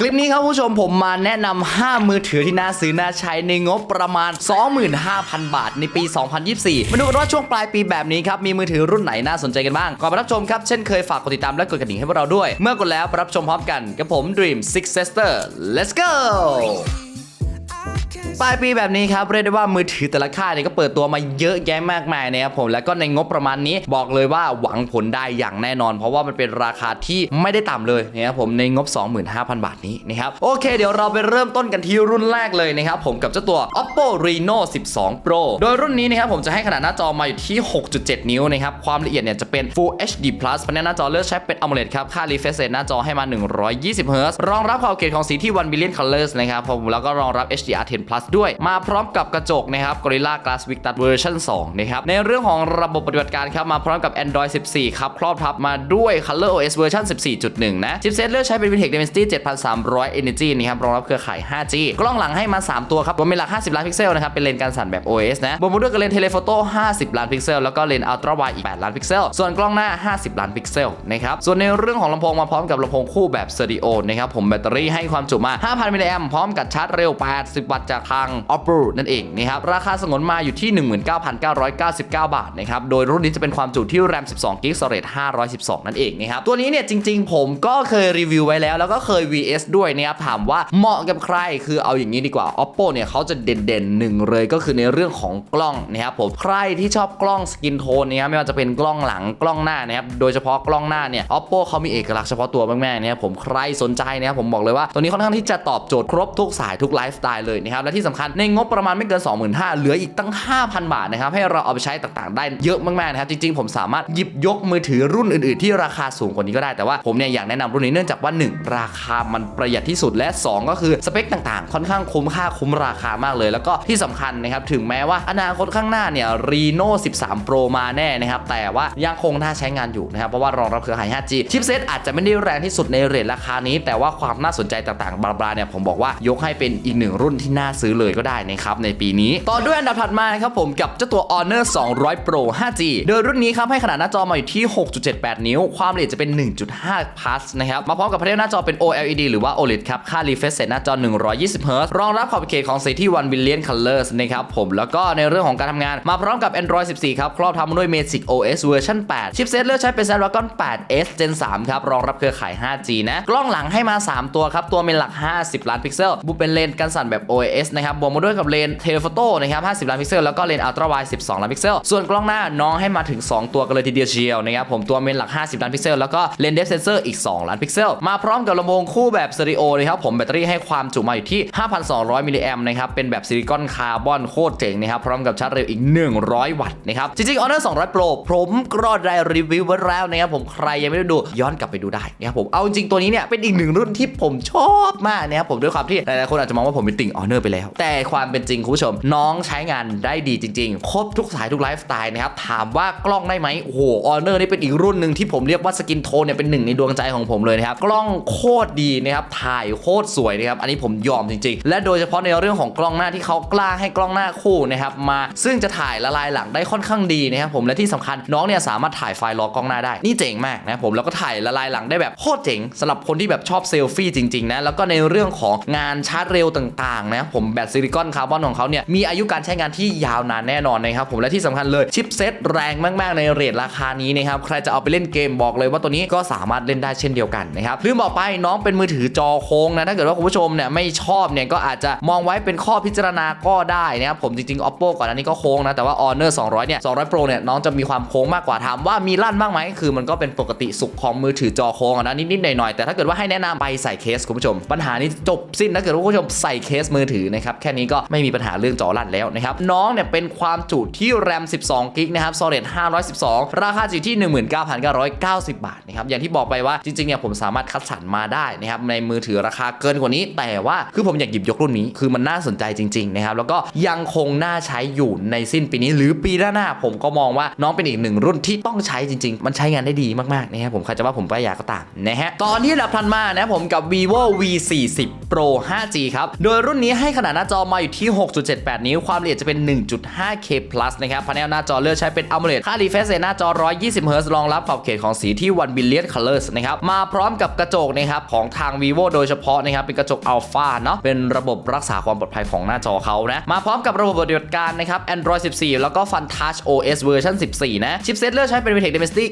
คลิปนี้ครับผู้ชมผมมาแนะนำ 5 มือถือที่น่าซื้อน่าใช้ในงบประมาณ 25,000 บาทในปี 2024 มาดูกันว่าช่วงปลายปีแบบนี้ครับ มีมือถือรุ่นไหนน่าสนใจกันบ้าง ก่อนไปรับชมครับ เช่นเคยฝากกดติดตามและกดกระดิ่งให้พวกเราด้วย เมื่อกดแล้วไปรับชมพร้อมกันกับผม Dream Six Sister let's go ปลายปีแบบนี้ครับเรียกได้ว่ามือถือแต่ละค่ายเนี่ยก็เปิดตัวมาเยอะแยะมากมายนะครับผมแล้วก็ในงบประมาณนี้บอกเลยว่าหวังผลได้อย่างแน่นอน เพราะว่ามันเป็นราคาที่ไม่ได้ต่ำเลยนะครับผมในงบ 25,000 บาทนี้นะครับโอเค เดี๋ยวเราไปเริ่มต้นกันที่รุ่นแรกเลยนะครับผมกับเจ้าตัว Oppo Reno 12 Pro โดยรุ่นนี้นะครับผมจะให้ขนาดหน้าจอมาอยู่ที่ 6.7 นิ้วนะครับความละเอียดเนี่ยจะเป็น Full HD Plus ภายในหน้าจอเลือกใช้เป็น AMOLED ครับค่า refresh rate หน้าจอให้มา 120 Hz รองรับความเกรดของสีที่1 billion colors นะครับผมแล้วก็รองรับ HDR10 Plus ด้วย มาพร้อมกับกระจกนะครับ Gorilla Glass Victus Version 2นะครับ ในเรื่องของระบบปฏิบัติการครับ มาพร้อมกับ Android 14 ครับ ครอบทับมาด้วย Color OS Version 14.1 นะชิปเซตเลือกใช้เป็น Vtech Dimensity 7300 Energy นะครับ รองรับเครือข่าย 5G กล้องหลังให้มา 3 ตัวครับรวมเป็นหลัก50 ล้านพิกเซลนะครับ เป็นเลนส์การสั่นแบบ OS นะบวกมาด้วยกับเลนส์เทเลโฟโต้50 ล้านพิกเซล แล้วก็เลนส์ Ultra Wide อีก 8 ล้านพิกเซล ส่วนกล้องหน้า 50 ล้านพิกเซลนะครับส่วนในเรื่องของลำโพงมาพร้อมกับลำโพงคู่แบบสเตอริโอนะครับผมแบตเตอรี่ให้ความจุมา 5,000มิลลิแอมพร้อมกับชาร์จเร็ว 80 วัตต์จากทาง Oppo นั่นเองนะครับราคาสงวนมาอยู่ที่ 19,999 บาทนะครับโดยรุ่นนี้จะเป็นความจุที่ RAM 12 GB Storage 512 นั่นเองนะครับตัวนี้เนี่ยจริง ๆ ผมก็เคยรีวิวไว้แล้ว แล้วก็เคย VS ด้วยนะครับถามว่าเหมาะกับใครคือเอาอย่างนี้ดีกว่า Oppo เนี่ยเขาจะเด่นๆหนึ่งเลยก็คือในเรื่องของกล้องนะครับผมใครที่ชอบกล้องสกินโทนเนี่ยไม่ว่าจะเป็นกล้องหลังกล้องหน้านะครับโดยเฉพาะกล้องหน้าเนี่ย Oppo เขามีเอกลักษณ์เฉพาะตัวมากๆนะครับผมใครสนใจนะครับผมบอกเลยว่าตัวนี้ค่อนข้างที่จะตอบโจทย์ครบทุกสายทุกไลฟ์สไตล์เลยนะครับและที่สำคัญในงบประมาณไม่เกิน 25,000เหลืออีกตั้ง 5,000 บาทนะครับให้เราเอาไปใช้ต่างๆ ได้เยอะมากๆนะครับจริงๆ ผมสามารถหยิบยกมือถือรุ่นอื่นๆ ที่ราคาสูงกว่านี้ก็ได้แต่ว่าผมเนี่ยอยากแนะนำรุ่นนี้เนื่องจากว่า 1 ราคามันประหยัดที่สุดและ 2 ก็คือสเปคต่างๆ ค่อนข้างคุ้มค่าคุ้มราคามากเลย แล้วก็ที่สำคัญนะครับถึงแม้ว่าอนาคตข้างหน้าเนี่ย Reno 13 Pro มาแน่นะครับแต่ว่ายังคงน่าใช้งานอยู่นะครับเพราะว่ารองรับเครือข่าย 5G ชิปเซตอาจจะไม่ได้แรงที่สุดในเรทราคานี้ แต่ว่าความน่าสนใจต่างๆบลาๆเนี่ยผมบอกว่ายกให้เป็นอีกหนึ่งรุ่นที่น่าซื้อเลยก็ได้นะครับในปีนี้ ต่อด้วยอันดับถัดมาครับผมกับเจ้าตัว Honor 200 Pro 5G โดยรุ่นนี้ครับให้ขนาดหน้าจอมาอยู่ที่ 6.78 นิ้ว ความละเอียดจะเป็น 1.5 plus นะครับ มาพร้อมกับพาเนหน้าจอเป็น OLED หรือว่า OLED ครับ ค่า refresh rate หน้าจอ 120 Hz รองรับขอบเขตของสีที่1 billion colors นะครับผม แล้วก็ในเรื่องของการทำงาน มาพร้อมกับ Android 14 ครับ ครอบทำด้วย Magic OS เวอร์ชัน8 ชิปเซตเลือกใช้เป็น Snapdragon 8 S Gen 3 ครับ รองรับเครือข่าย 5G นะ กล้องหลังให้มา 3 ตัวครับ ตัวเป็นหลัก 50 ล้านพิกเซลบุเป็นเลนส์กันสั่นแบบ S นะครับบวกมาด้วยกับเลนเทเลโฟโต้นะครับ50 ล้านพิกเซลแล้วก็เลนส์ Ultra Wide 12 ล้านพิกเซลส่วนกล้องหน้าน้องให้มาถึง 2 ตัวกันเลยทีเดียวเชียวนะครับผมตัวเป็นหลัก 50 ล้านพิกเซลแล้วก็เลนเดฟเซนเซอร์อีก 2 ล้านพิกเซลมาพร้อมกับลำโพงคู่แบบสเตอริโอนะครับผมแบตเตอรี่ให้ความจุมาอยู่ที่ 5,200 มิลลิแอมนะครับเป็นแบบซิลิคอนคาร์บอนโคตรเจ๋งนะครับพร้อมกับชาร์จเร็วอีก 100 วัตต์นะครับจริงๆ Honor 200 Pro ผมก็ได้รีวิวไว้แล้วนะครับผมใครยังไม่ได้ดูย้อนกลับไปดูได้นะครับผมเอาจริงตัวนี้เนี่ยเป็นอีกหนึ่งรุ่นที่ผมชอบมากนะครับผมด้วยความที่หลายๆคนอาจจะมองว่าผมเป็นติ่ง Honor ไปแล้ว แต่ความเป็นจริงคุณผู้ชม น้องใช้งานได้ดีจริง ๆ ครบทุกสายทุกไลฟ์สไตล์นะครับ ถามว่ากล้องได้ไหมโอ้โห Honor นี่เป็นอีกรุ่นหนึ่งที่ผมเรียกว่าสกินโทนเนี่ยเป็นหนึ่งในดวงใจของผมเลยนะครับ กล้องโคตรดีนะครับถ่ายโคตรสวยนะครับอันนี้ผมยอมจริง ๆ และโดยเฉพาะในเรื่องของกล้องหน้าที่เขากล้าให้กล้องหน้าคู่นะครับมาซึ่งจะถ่ายละลายหลังได้ค่อนข้างดีนะครับผมและที่สำคัญน้องเนี่ยสามารถถ่ายไฟล์รอกล้องหน้าได้นี่เจ๋งมากนะผมแล้วก็ถ่ายละลายหลังได้แบบโคตรเจ๋งสำหรับคนที่แบบชอบเซลฟี่จริงๆนะแล้วก็ในเรื่องของงานชาร์จเร็วต่างๆนะผมแบตซิลิคอนคาร์บอนของเขาเนี่ยมีอายุการใช้งานที่ยาวนานแน่นอนนะครับผมและที่สำคัญเลยชิปเซตแรงมาก ๆ ในเรทราคานี้นะครับใครจะเอาไปเล่นเกมบอกเลยว่าตัวนี้ก็สามารถเล่นได้เช่นเดียวกันนะครับลืมบอกไปน้องเป็นมือถือจอโค้งนะถ้าเกิดว่าคุณผู้ชมเนี่ยไม่ชอบเนี่ยก็อาจจะมองไว้เป็นข้อพิจารณาก็ได้นะครับผมจริงๆ oppo ก่อนอันนี้ก็โค้งนะแต่ว่า honor 200เนี่ย200 pro เนี่ยน้องจะมีความโค้งมากกว่าถามว่ามีลั่นบ้างไหมคือมันก็เป็นปกติสุขของมือถือจอโค้งนะนิดๆหน่อยๆแต่ถ้าเกิดว่าให้แนะนำไปใส่เคสคุณผู้ชม ปัญหานี้จบสิ้นถ้าเกิดว่าคุณผู้ชมใส่เคสมือถือนะครับแค่นี้ก็ไม่มีปัญหาเรื่องจอลั่นแล้วนะครับน้องเนี่ยเป็นความจุที่ RAM 12 กิกนะครับ storage 512 ราคาอยู่ที่ 19,990 บาทนะครับอย่างที่บอกไปว่าจริงๆเนี่ยผมสามารถคัดสรรมาได้นะครับในมือถือราคาเกินกว่านี้ แต่ว่าคือผมอยากหยิบยกรุ่นนี้คือมันน่าสนใจจริงๆนะครับแล้วก็ยังคงน่าใช้อยู่ในสิ้นปีนี้หรือปีหน้าผมก็มองว่าน้องเป็นอีกหนึ่งรุ่นที่ต้องใช้จริง ๆ มันใช้งานได้ดีมากๆนะครับผมใครจะว่าผมป้ายาก็ตามนะฮะตอนที่อันดับถัดมานะผมกับ vivo v 4 0 pro 5g ครับโดยรุ่นนี้ให้ขนาดหน้าจอมาอยู่ที่ 6.78 นิ้ว ความละเอียดจะเป็น 1.5K plus นะครับพาเนลหน้าจอเลือกใช้เป็น AMOLED ค่า refresh rate หน้าจอ 120 Hz รองรับขอบเขตของสีที่ 1 billion colors นะครับ มาพร้อมกับกระจกนะครับของทาง vivo โดยเฉพาะนะครับ เป็นกระจก alpha เนาะ เป็นระบบรักษาความปลอดภัยของหน้าจอเขานะ มาพร้อมกับระบบปฏิบัติการนะครับ Android 14 แล้วก็ Fun Touch OS เวอร์ชัน14 นะ ชิปเซตเลือกใช้เป็น Vitec Dimensity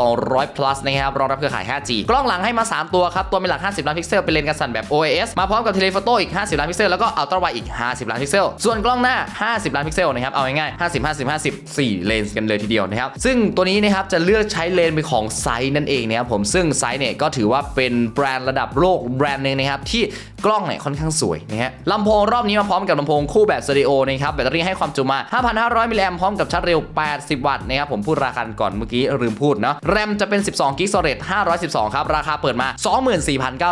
9200 plus นะครับ รองรับเครือข่าย 5G กล้องหลังให้มา 3 ตัวครับ ตัวเป็นหลัก 50 ล้านพิกเซล เป็นเลนส์กันสั่นแบบ OIS มาพร้อมกับ Telephoto อีก 50 ล้านพิกเซล แล้วก็ Ultra Wide อีก 50 ล้านพิกเซล ส่วนกล้องหน้า 50 ล้านพิกเซลนะครับ เอาง่ายๆ 50 50 50 4 เลนส์กันเลยทีเดียวนะครับ ซึ่งตัวนี้นะครับจะเลือกใช้เลนส์เป็นของไซส์นั่นเองนะครับผม ซึ่งไซส์เนี่ยก็ถือว่าเป็นแบรนด์ระดับโลกแบรนด์หนึ่งนะครับที่กล้องเนี่ยค่อนข้างสวยนะฮะลำโพงรอบนี้มาพร้อมกับลำโพงคู่แบบสเตอริโอนะครับแบตเตอรี่ให้ความจุมา 5,500 มิลลิแอมพร้อมกับชาร์จเร็ว 80 วัตต์นะครับผมพูดราคาก่อนเมื่อกี้ลืมพูดเนาะแรมจะเป็น 12กิก storage 512 ครับ ราคาเปิดมา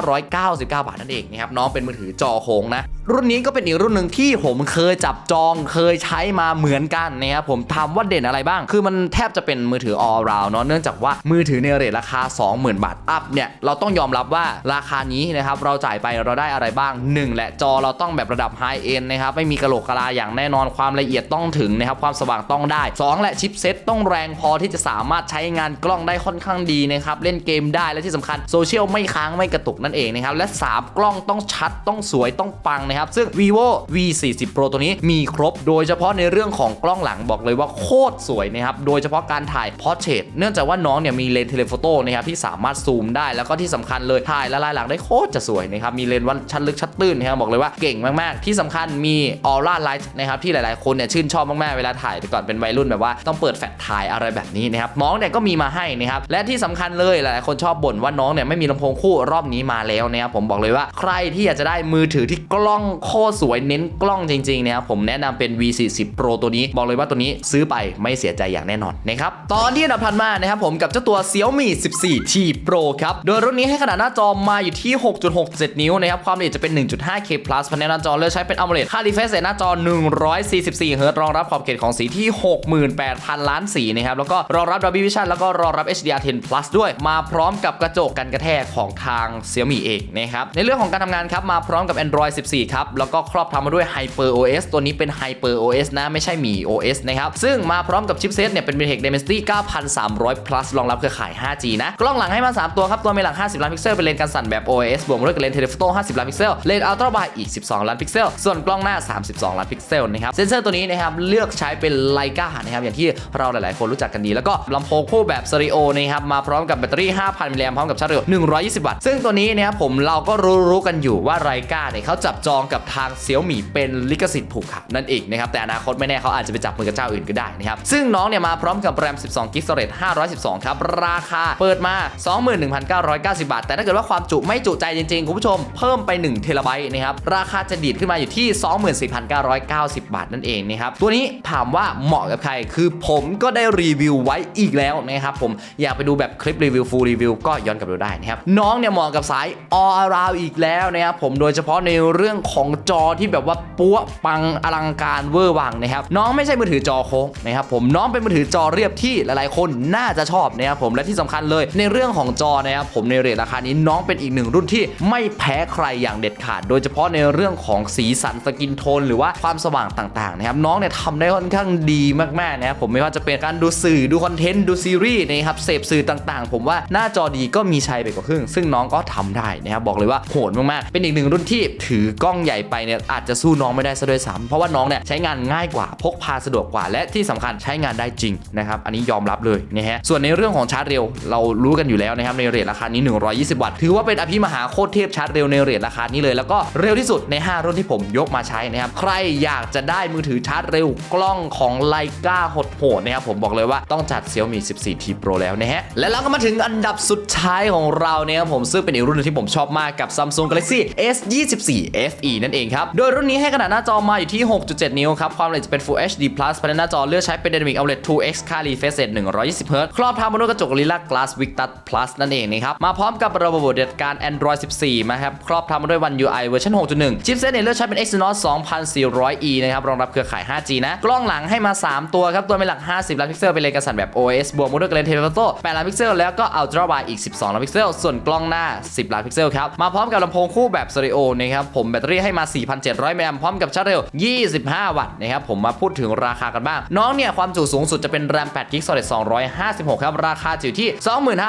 24,999 บาทนั่นเองนะครับน้องเป็นมือถือจอโค้งนะ รุ่นนี้ก็เป็นอีกรุ่นหนึ่งที่ผมเคยจับจองเคยใช้มาเหมือนกันนะครับผมถามว่าเด่นอะไรบ้าง คือมันแทบจะเป็นมือถือ all round เนาะเนื่องจากว่ามือถือในเรทราคา 20,000 บาทอัพเนี่ยเราต้องยอมรับว่าราคานี้นะครับเราจ่ายไปเราได้อะไรบ้าง 1 แหละจอเราต้องแบบระดับ high end นะครับไม่มีกระโหลกกะลาอย่างแน่นอนความละเอียดต้องถึงนะครับความสว่างต้องได้ 2แหละชิปเซ็ตต้องแรงพอที่จะสามารถใช้งานกล้องได้ค่อนข้างดีนะครับเล่นเกมได้และที่สำคัญโซเชียลไม่ค้างไม่กระตุกนั่นเองนะครับและ 3 กล้องต้องชัดต้องสวยต้องปังนะครับซึ่ง vivo v 4 0 pro ตัวนี้มีครบ โดยเฉพาะในเรื่องของกล้องหลังบอกเลยว่าโคตรสวยนะครับ โดยเฉพาะการถ่ายพอร์เทรตเนื่องจากว่าน้องเนี่ยมีเลนส์เทเลโฟโต้นะครับที่สามารถซูมได้แล้วก็ที่สำคัญเลยถ่ายละลายหลังได้โคตรจะสวยนะครับมีเลนส์วัดชัดลึกชัดตื้นนะครับบอกเลยว่าเก่งมากๆ ที่สำคัญมีออร่าไลท์นะครับที่หลายๆคนเนี่ยชื่นชอบมากๆเวลาถ่ายแต่ก่อนเป็นวัยรุ่นแบบว่าต้องเปิดแฟลชถ่ายอะไรแบบนี้นะครับน้องเนี่ยก็มีมาให้นะครับและที่สำคัญเลยหลายๆคนชอบบ่นว่าน้องเนี่ยไม่มีลำโพงคู่รอบนี้มาแล้วนะครับผมบอกเลยว่าใครที่อยากจะได้มือถือที่กล้องโคตรสวยเน้นกล้องจริงๆนะครับผมแนะนำเป็น V40 Pro ตัวนี้ บอกเลยว่าตัวนี้ซื้อไปไม่เสียใจอย่างแน่นอนนะครับตอนที่อันดับถัดมานะครับผมกับเจ้าตัว Xiaomi 14T Pro ครับ โดยรุ่นนี้ให้ขนาดหน้าจอมาอยู่ที่ 6.67 นิ้วนะครับความละเอียดจะเป็น 1.5K plus ภายในหน้าจอเลือกใช้เป็น AMOLED ค่า refresh rate หน้าจอ 144 Hz รองรับขอบเขตของสีที่ 68,000 ล้านสีนะครับแล้วก็รองรับ Dolby Vision แล้วก็รองรับ HDR10 plus ด้วยมาพร้อมกับกระจกกันกระแทกของทาง Xiaomi เองนะครับในเรื่องของการทำงานครับมาพร้อมกับ Android 14ครับ แล้วก็ครอบทำมาด้วย Hyper OS ตัวนี้เป็น Hyper OS นะ ไม่ใช่มี OS นะครับ ซึ่งมาพร้อมกับชิปเซตเนี่ยเป็น Vitec Dimensity 9300 plus รองรับเครือข่าย 5G นะ กล้องหลังให้มา 3 ตัวครับ ตัวมีหลัง 50 ล้านพิกเซล เป็นเลนส์กันสั่นแบบ OS บวกด้วยกับเลนส์ Telephoto 50 ล้านพิกเซล เลนส์ Ultra Wide อีก 12 ล้านพิกเซล ส่วนกล้องหน้า 32 ล้านพิกเซลนะครับ เซนเซอร์ตัวนี้นะครับเลือกใช้เป็นไลกานะครับอย่างที่เราหลาย ๆ คนรู้จักกันดี แล้วก็ลำโพงคู่แบบสเตอริโอนะครับมาพร้อมกับแบตเตอรี่ 5,000มิลลิแอมพร้อมกับชาร์จเร็ว120 วัตต์ ซึ่งตัวนี้นะครับผมเราก็รู้ๆกันอยู่ว่าไรกาเนี่ยเขาจับจองกับทางเซี่ยมี่เป็นลิขสิทธิ์ผูกขาดนั่นเองนะครับแต่อนาคตไม่แน่เขาอาจจะไปจับมือกับเจ้าอื่นก็ได้นะครับซึ่งน้องเนี่ยมาพร้อมกับแรม 12 กิก storage 512 ครับ ราคาเปิดมา 21,990 บาท แต่ถ้าเกิดว่าความจุไม่จุใจจริง ๆ คุณผู้ชมเพิ่มไป 1 เทราไบต์นะครับ ราคาจะดีดขึ้นมาอยู่ที่ 24,990 บาทนั่นเองนะครับ ตัวนี้ถามว่าเหมาะกับใคร คือผมก็ได้รีวิวไว้อีกแล้วนะครับ ผมอยากไปดูแบบคลิปรีวิว full รีวิวก็ย้อนกลับไปดูได้นะครับ น้องเนี่ยเหมาะกับสาย all around อีกแล้วนะครับผมโดยเฉพาะในเรื่องของจอที่แบบว่าปัวปังอลังการเวอร์วังนะครับน้องไม่ใช่มือถือจอโค้งนะครับผมน้องเป็นมือถือจอเรียบที่หลายๆ คนน่าจะชอบนะครับผมและที่สำคัญเลยในเรื่องของจอนะครับผมในเรทราคานี้น้องเป็นอีกหนึ่งรุ่นที่ไม่แพ้ใครอย่างเด็ดขาด โดยเฉพาะในเรื่องของสีสันสกินโทน หรือว่าความสว่างต่างๆนะครับน้องเนี่ยทำได้ค่อนข้างดีมากๆนะครับผมไม่ว่าจะเป็นการดูสื่อดูคอนเทนต์ดูซีรีส์นะครับเสพสื่อต่างๆ ผมว่าหน้าจอดีก็มีชัยไปกว่าครึ่ง ซึ่งน้องก็ทำได้นะครับบอกเลยว่าโหดมากๆ เป็นอีกหนึ่งรุ่นที่ถือกล้องใหญ่ไปเนี่ยอาจจะสู้น้องไม่ได้ซะด้วยซ้ำเพราะว่าน้องเนี่ยใช้งานง่ายกว่าพกพาสะดวกกว่า และที่สำคัญใช้งานได้จริงนะครับอันนี้ยอมรับเลยนะฮะส่วนในเรื่องของชาร์จเร็ว เรารู้กันอยู่แล้วนะครับในเรทราคานี้ 120 วัตต์ถือว่าเป็นอภิมหาโคตรเทพชาร์จเร็วในเรทราคานี้เลย แล้วก็เร็วที่สุดใน 5 รุ่นที่ผมยกมาใช้นะครับใครอยากจะได้มือถือชาร์จเร็วกล้องของไลกาโหดๆนะครับผมบอกเลยว่าต้องจัด Xiaomi 14T Pro แล้วนะฮะและแล้วก็มาถึงอันดับสุดท้ายของเราเนี่ยครับผมซึ่งเป็นอีกรุ่นที่ผมชอบมากกับ Samsung Galaxy S24 FE E นั่นเองครับ โดยรุ่นนี้ให้ขนาดหน้าจอมาอยู่ที่ 6.7 นิ้วครับ ความละเอียดจะเป็น Full HD Plus ภายในหน้าจอเลือกใช้เป็น Dynamic AMOLED 2X ค่า refresh rate 120 Hz ครอบทับมาด้วยกระจก Gorilla Glass Victus Plus นั่นเองนะครับ มาพร้อมกับระบบปฏิบัติการ Android 14 นะครับ ครอบทับมาด้วย One UI เวอร์ชัน6.1 ชิปเซตเนี่ยเลือกใช้เป็น Exynos 2400E นะครับ รองรับเครือข่าย 5G นะ กล้องหลังให้มา 3 ตัวครับ ตัวเป็นหลัก 50 ล้านพิกเซล เป็นเลนส์กระสันแบบ OS บวกมาด้วยกับเลนส์เทเลโฟโต้8ล้านพิกเซล แล้วก็ Ultra Wide อีก 12 ล้านพิกเซล ส่วนกล้องหน้า 10 ล้านพิกเซลครับ มาพร้อมกับลำโพงคู่แบบสเตอริโอนะครับ ผมแบตเตอรี่ให้มา 4,700มิลลิแอมพร้อมกับชาร์จเร็ว 25 วัตต์นะครับผมมาพูดถึงราคากันบ้าง น้องเนี่ยความจุสูงสุดจะเป็น RAM 8 g b Solid 256 ครับ ราคาอยู่ที่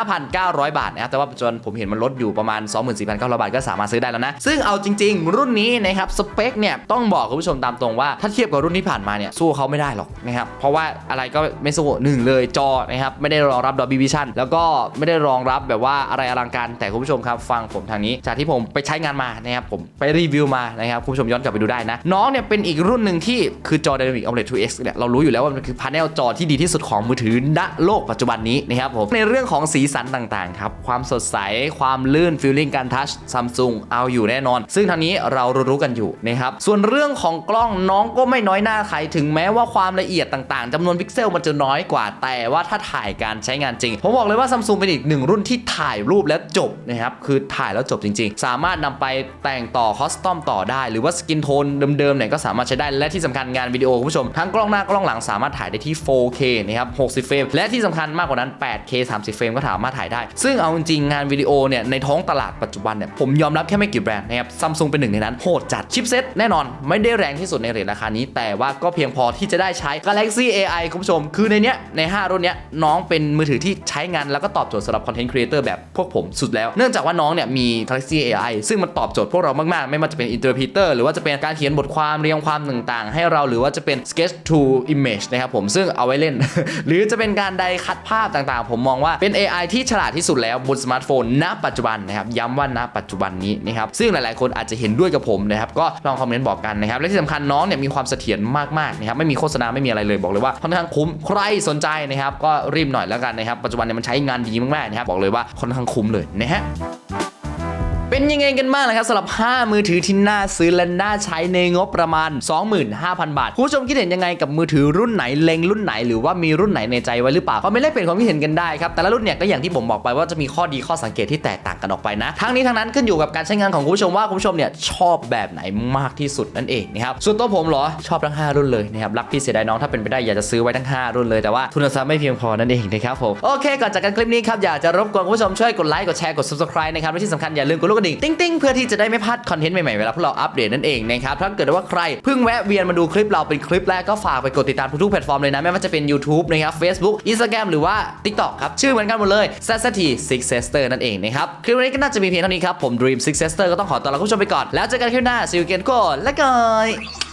25,900 บาทนะครับแต่ว่าปัจจุบันผมเห็นมันลดอยู่ประมาณ 24,900 บาทก็สามารถซื้อได้แล้วนะ ซึ่งเอาจริง ๆ รุ่นนี้นะครับสเปคเนี่ยต้องบอกคุณผู้ชมตามตรงว่าถ้าเทียบกับรุ่นที่ผ่านมาเนี่ยสู้เขาไม่ได้หรอกนะครับเพราะว่าอะไรก็ไม่สู้หนึ่งเลยจอนะครับไม่ได้รองรับ Dolby Vision แล้วก็ไม่ได้รองรับแบบว่าอะไรอลังการแต่คุณผู้ชมครับฟังผมทางนี้ จากที่ผมไปใช้งานมานะครับผมไปรีวิวมานะครับคุณผู้ชมย้อนกลับไปดูได้นะ น้องเนี่ยเป็นอีกรุ่นหนึ่งที่คือจอ Dynamic AMOLED 2X เนี่ยเรารู้อยู่แล้วว่ามันคือพาเนลจอที่ดีที่สุดของมือถือณโลกปัจจุบันนี้นะครับผมในเรื่องของสีสันต่างๆครับความสดใสความลื่นฟีลลิ่งการทัชซัมซุงเอาอยู่แน่นอน ซึ่งทางนี้เรารู้กันอยู่นะครับส่วนเรื่องของกล้องน้องก็ไม่น้อยหน้าใครถึงแม้ว่าความละเอียดต่างๆจำนวนพิกเซลมันจะน้อยกว่า แต่ว่าถ้าถ่ายการใช้งานจริง ผมบอกเลยว่าซัมซุงเป็นอีกหนึ่งรุ่นที่ถ่ายรูปแล้วจบนะครับคือถ่ายแล้วจบจริง ๆ สามารถนำไปแต่งต่อคอสตอมต่อได้ หรือว่าสกินโทนเดิมๆเนี่ยก็สามารถใช้ได้และที่สำคัญงานวิดีโอคุณผู้ชมทั้งกล้องหน้ากล้องหลังสามารถถ่ายได้ที่ 4K นะครับ 60 เฟรม และที่สำคัญมากกว่านั้น 8K 30 เฟรมก็สามารถถ่ายได้ ซึ่งเอาจริงงานวิดีโอเนี่ยในท้องตลาดปัจจุบันเนี่ยผมยอมรับแค่ไม่กี่แบรนด์นะครับซัมซุงเป็นหนึ่งในนั้นโหดจัดชิปเซ็ตแน่นอนไม่ได้แรงที่สุดในเรทราคานี้ แต่ว่าก็เพียงพอที่จะได้ใช้ Galaxy AI คุณผู้ชม คือในเนี้ยใน 5 รุ่นเนี้ยน้องเป็นมือถือที่ใช้งานแล้วก็ตอบโจทย์สำหรับคอนเทนต์ครีเอเตอร์แบบพวกผมสุดแล้วเนื่องจากว่าน้องเนี่ยมี Galaxy AI ซึ่งมันตอบโจทย์พวกเรามากๆไม่ว่าจะเป็น Interpreter หรือว่าจะเป็นการเขียนบทความเรียงความต่างๆ ให้เราหรือว่าจะเป็น Sketch to Image นะครับผมซึ่งเอาไว้เล่น หรือจะเป็นการไดคัดภาพต่างๆ ผมมองว่าเป็น AI ที่ฉลาดที่สุดแล้วบนสมาร์ทโฟนณปัจจุบันนะครับย้ำว่าณปัจจุบันนี้นะครับซึ่งหลายๆ คนอาจจะเห็นด้วยกับผมนะครับก็ลองคอมเมนต์บอกกันนะครับและที่สำคัญน้องเนี่ยมีความเสถียรมากๆนะครับไม่มีโฆษณาไม่มีอะไรเลยบอกเลยว่าค่อนข้างคุ้มใครสนใจนะครับก็รีบหน่อยแล้วกันนะครับปัจจุบันเนี่ยมันใช้งานดีมากๆนะครับบอกเลยว่าค่อนข้างคุ้มเลยนะฮะ เป็นยังไงกันบ้างนะครับสำหรับ 5 มือถือที่น่าซื้อและน่าใช้ในงบประมาณ 25,000 บาท คุณผู้ชมคิดเห็นยังไงกับมือถือรุ่นไหนเล็งรุ่นไหนหรือว่ามีรุ่นไหนในใจไว้หรือเปล่าก็ไม่ได้เป็นความคิดเห็นกันได้ครับแต่ละรุ่นเนี่ยก็อย่างที่ผมบอกไปว่าจะมีข้อดีข้อสังเกตที่แตกต่างกันออกไปนะทั้งนี้ทั้งนั้นขึ้นอยู่กับการใช้งานของคุณผู้ชมว่าคุณผู้ชมเนี่ยชอบแบบไหนมากที่สุดนั่นเองนะครับส่วนตัวผมเหรอชอบทั้ง 5 รุ่นเลยนะครับรักพี่เสียดายน้องถ้าเป็นไปได้อยากจะซื้อไว้ทั้ง 5 รุ่นเลยแต่ว่าทุนทรัพย์ไม่เพียงพอนั่นเองนะครับผมโอเคก่อนจากกันคลิปนี้ครับอยากจะรบกวนคุณผู้ชมช่วยกดไลค์กดแชร์กด subscribe นะครับและที่สำคัญอย่าลืมกดลูกกระดิ่งติ้งๆเพื่อที่จะได้ไม่พลาดคอนเทนต์ใหม่ๆเวลาพวกเราอัปเดตนั่นเองนะครับถ้าเกิดว่าใครเพิ่งแวะเวียนมาดูคลิปเราเป็นคลิปแรกก็ฝากไปกดติดตามทุกๆแพลตฟอร์มเลยนะไม่ว่าจะเป็น YouTube นะครับ Facebook Instagram หรือว่า TikTok ครับชื่อเหมือนกันหมดเลย s a s t Six Sister นั่นเองนะครับคลิปวันนี้ก็น่าจะมีเพียงเท่านี้ครับผม Dream Six Sister ก็ต้องขอตัวลาคุณผู้ชมไปก่อนแล้วเจอกันคลิปหน้า See you again ก่อนและกัน